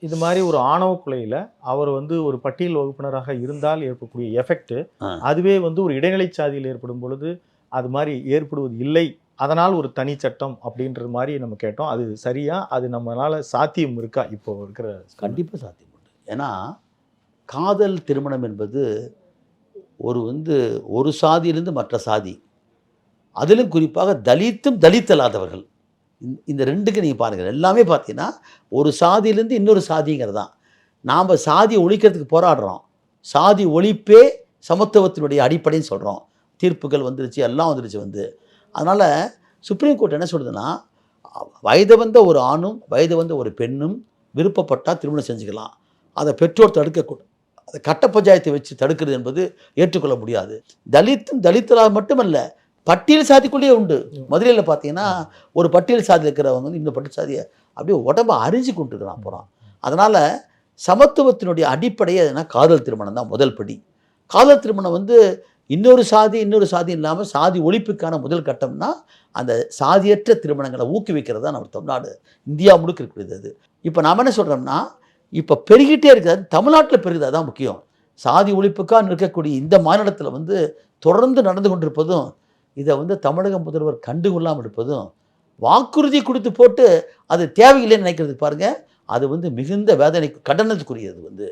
இது மாதிரி ஒரு ஆணவ கொலையில அவர் வந்து ஒரு பட்டியல் வகுப்பினராக இருந்தால் ஏற்படக்கூடிய எஃபெக்ட். அதுவே வந்து ஒரு இடைநிலை சாதியில் ஏற்படும் பொழுது அது மாதிரி ஏற்படுவது இல்லை. அதனால் ஒரு தனி சட்டம் அப்படின்றது மாதிரி நம்ம கேட்டோம். அது சரியா? அது நம்மளால சாத்தியம் இருக்கா? இப்போ இருக்கிற கண்டிப்பாக சாத்தியம் உண்டு. ஏன்னா காதல் திருமணம் என்பது ஒரு வந்து ஒரு சாதியிலிருந்து மற்ற சாதி. அதிலும் குறிப்பாக தலித்தும் தலித்தல்லாதவர்கள் இந்த- இந்த ரெண்டுக்கு நீங்கள் பாருங்கள் எல்லாமே பார்த்தீங்கன்னா ஒரு சாதியிலேருந்து இன்னொரு சாதிங்கிறது தான். நாம் சாதியை ஒழிக்கிறதுக்கு போராடுறோம். சாதி ஒழிப்பே சமத்துவத்தினுடைய அடிப்படைன்னு சொல்கிறோம் தீர்ப்புகள் வந்துருச்சு எல்லாம் வந்துருச்சு வந்து. அதனால் சுப்ரீம் கோர்ட் என்ன சொல்லுதுன்னா வயது வந்த ஒரு ஆணும் வயது வந்த ஒரு பெண்ணும் விருப்பப்பட்டால் திருமணம் செஞ்சுக்கலாம். அதை பெற்றோர் தடுக்கக்கூடாது அதை கட்ட பஞ்சாயத்தை வச்சு தடுக்கிறது என்பது ஏற்றுக்கொள்ள முடியாது. தலித்தும் தலித்தராக மட்டுமல்ல பட்டியல் சாதிக்குள்ளேயே உண்டு. மதுரையில் பார்த்தீங்கன்னா ஒரு பட்டியல் சாதியில் இருக்கிறவங்க வந்து இந்த பட்டியல் சாதியை அப்படியே உடம்ப அரிஞ்சு கொண்டுருக்கிறான் போகிறான் அதனால் சமத்துவத்தினுடைய அடிப்படையே எதுனா காதல் திருமணம் தான் முதல் படி. காதல் திருமணம் வந்து இன்னொரு சாதி இன்னொரு சாதி இல்லாமல் சாதி ஒழிப்புக்கான முதல் கட்டம்னா அந்த சாதியற்ற திருமணங்களை ஊக்குவிக்கிறது தான் நம்ம தமிழ்நாடு இந்தியா முழுக்க இருக்கிறது அது. இப்போ நாம் என்ன சொல்கிறோம்னா இப்போ பெருகிட்டே இருக்கிறது தமிழ்நாட்டில் பெருகுது அதான் முக்கியம். சாதி ஒழிப்புக்காக இருக்கக்கூடிய இந்த மாநிலத்தில் வந்து தொடர்ந்து நடந்து கொண்டிருப்பதும் இதை வந்து தமிழக முதல்வர் கண்டுகொள்ளாமல் இருப்பதும் வாக்குறுதி கொடுத்து போட்டு அது தேவையில்லைன்னு நினைக்கிறது பாருங்கள் அது வந்து மிகுந்த வேதனை கடனத்துக்குரியது வந்து.